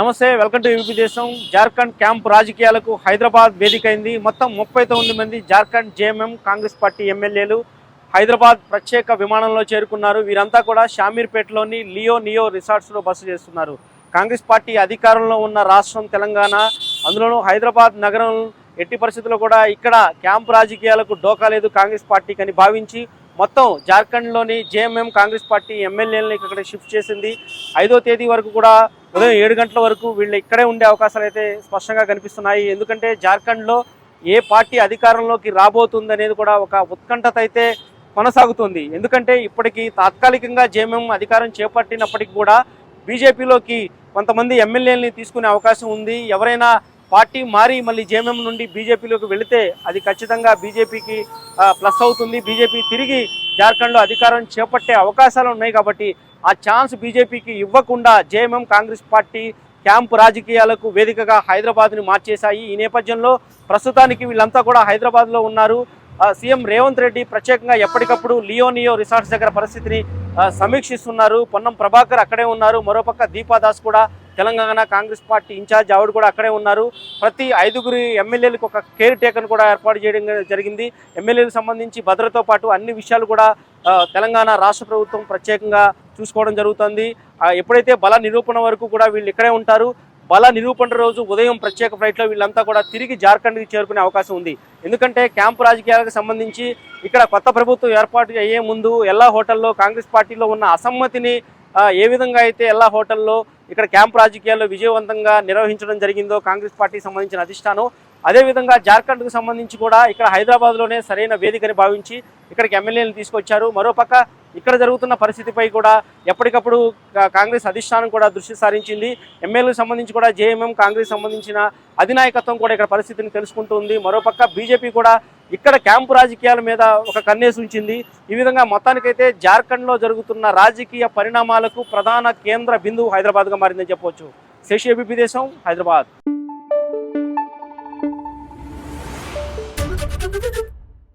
నమస్తే welcome to UP దేశం. Jharkhand camp రాజకీయాలకు హైదరాబాద్ వేదిక అయింది మొత్తం ముప్పై తొమ్మిది మంది జార్ఖండ్ జేఎంఎం కాంగ్రెస్ పార్టీ ఎమ్మెల్యేలు హైదరాబాద్ ప్రత్యేక విమానంలో చేరుకున్నారు. వీరంతా కూడా షామీర్పేటలోని లియో నియో రిసార్ట్స్లో బస చేస్తున్నారు. కాంగ్రెస్ పార్టీ అధికారంలో ఉన్న రాష్ట్రం తెలంగాణ. అందులోనూ హైదరాబాద్ నగరం ఎట్టి పరిస్థితుల్లో కూడా ఇక్కడ క్యాంప్ రాజకీయాలకు డోకా లేదు కాంగ్రెస్ పార్టీకి అని భావించి మొత్తం జార్ఖండ్లోని జేఎంఎం కాంగ్రెస్ పార్టీ ఎమ్మెల్యేలను ఇక్కడ షిఫ్ట్ చేసింది. ఐదో తేదీ వరకు కూడా ఉదయం ఏడు గంటల వరకు వీళ్ళు ఇక్కడే ఉండే అవకాశాలు అయితే స్పష్టంగా కనిపిస్తున్నాయి. ఎందుకంటే జార్ఖండ్లో ఏ పార్టీ అధికారంలోకి రాబోతుంది అనేది కూడా ఒక ఉత్కంఠత అయితే కొనసాగుతుంది. ఎందుకంటే ఇప్పటికీ తాత్కాలికంగా జేఎంఎం అధికారం చేపట్టినప్పటికీ కూడా బీజేపీలోకి కొంతమంది ఎమ్మెల్యేలని తీసుకునే అవకాశం ఉంది. ఎవరైనా పార్టీ మారి మళ్ళీ జేఎంఎం నుండి బీజేపీలోకి వెళితే అది ఖచ్చితంగా బీజేపీకి ప్లస్ అవుతుంది. బీజేపీ తిరిగి జార్ఖండ్లో అధికారం చేపట్టే అవకాశాలు ఉన్నాయి కాబట్టి ఆ ఛాన్స్ బీజేపీకి ఇవ్వకుండా జేఎంఎం కాంగ్రెస్ పార్టీ క్యాంపు రాజకీయాలకు వేదికగా హైదరాబాద్ని మార్చేశాయి. ఈ నేపథ్యంలో ప్రస్తుతానికి వీళ్ళంతా కూడా హైదరాబాద్లో ఉన్నారు. సీఎం రేవంత్ రెడ్డి ప్రత్యేకంగా ఎప్పటికప్పుడు లియోనియో రిసార్ట్స్ దగ్గర పరిస్థితిని సమీక్షిస్తున్నారు. పొన్నం ప్రభాకర్ అక్కడే ఉన్నారు. మరోపక్క దీపాదాస్ కూడా తెలంగాణ కాంగ్రెస్ పార్టీ ఇన్ఛార్జ్ ఆవిడ కూడా అక్కడే ఉన్నారు. ప్రతి ఐదుగురి ఎమ్మెల్యేలకు ఒక కేర్ టేకర్ కూడా ఏర్పాటు చేయడం జరిగింది. ఎమ్మెల్యేలకు సంబంధించి భద్రతతో పాటు అన్ని విషయాలు కూడా తెలంగాణ రాష్ట్ర ప్రభుత్వం ప్రత్యేకంగా చూసుకోవడం జరుగుతుంది. ఎప్పుడైతే బల నిరూపణ వరకు కూడా వీళ్ళు ఇక్కడే ఉంటారు బల నిరూపణ రోజు ఉదయం ప్రత్యేక ఫ్లైట్లో వీళ్ళంతా కూడా తిరిగి జార్ఖండ్కి చేరుకునే అవకాశం ఉంది. ఎందుకంటే క్యాంపు రాజకీయాలకు సంబంధించి ఇక్కడ కొత్త ప్రభుత్వం ఏర్పాటు అయ్యే ముందు ఎల్లా హోటల్లో కాంగ్రెస్ పార్టీలో ఉన్న అసమ్మతిని ఏ విధంగా అయితే ఎల్లా హోటల్లో ఇక్కడ క్యాంప్ రాజకీయాల్లో విజయవంతంగా నిర్వహించడం జరిగిందో కాంగ్రెస్ పార్టీకి సంబంధించిన అధిష్టానం అదేవిధంగా జార్ఖండ్కు సంబంధించి కూడా ఇక్కడ హైదరాబాద్లోనే సరైన వేదికని భావించి ఇక్కడికి ఎమ్మెల్యేలు తీసుకొచ్చారు. మరోపక్క ఇక్కడ జరుగుతున్న పరిస్థితిపై కూడా ఎప్పటికప్పుడు కాంగ్రెస్ అధిష్టానం కూడా దృష్టి సారించింది. ఎమ్మెల్యేలకు సంబంధించి కూడా జేఎంఎం కాంగ్రెస్ సంబంధించిన అధినాయకత్వం కూడా ఇక్కడ పరిస్థితిని తెలుసుకుంటుంది. మరోపక్క బీజేపీ కూడా ఇక్కడ క్యాంపు రాజకీయాల మీద ఒక కన్నేసి ఉంచింది. ఈ విధంగా మొత్తానికైతే జార్ఖండ్లో జరుగుతున్న రాజకీయ పరిణామాలకు ప్రధాన కేంద్ర బిందువు హైదరాబాద్గా మారిందని చెప్పవచ్చు. శశి ఏబీపీ దేశం హైదరాబాద్.